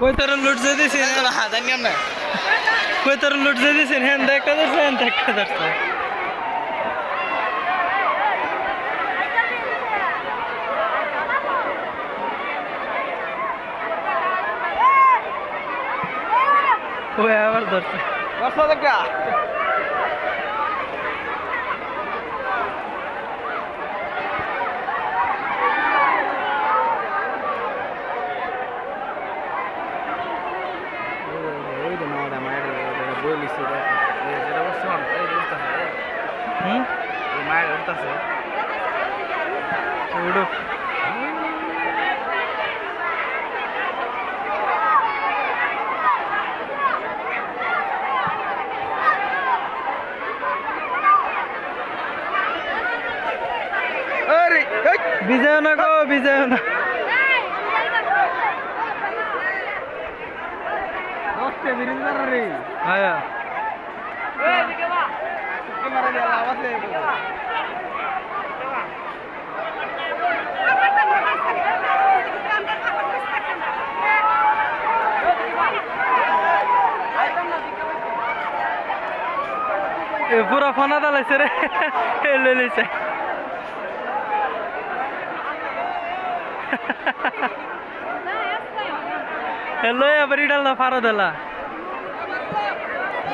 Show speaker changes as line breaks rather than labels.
কই তোর লুট যে দিছেন? কই তোর লুট যে দিছেন? হ্যাঁ একটা ধরছে হ্যাঁ একটা ধরছে ওই আবার ধরছে
ওই যে মায়েরা মায়েরা বলিস যেটা বলছিলাম এই যে উঠতেছে
হুম?
মায়ের উঠতেছে এই!
বিজয় না গো বিজয় না। হ্যাঁ পুরা ফোনা দালাইছে রে। এ লইছে হ্যালো আবার ইডাল না ফারো দেলা
আপল কামলা কই তো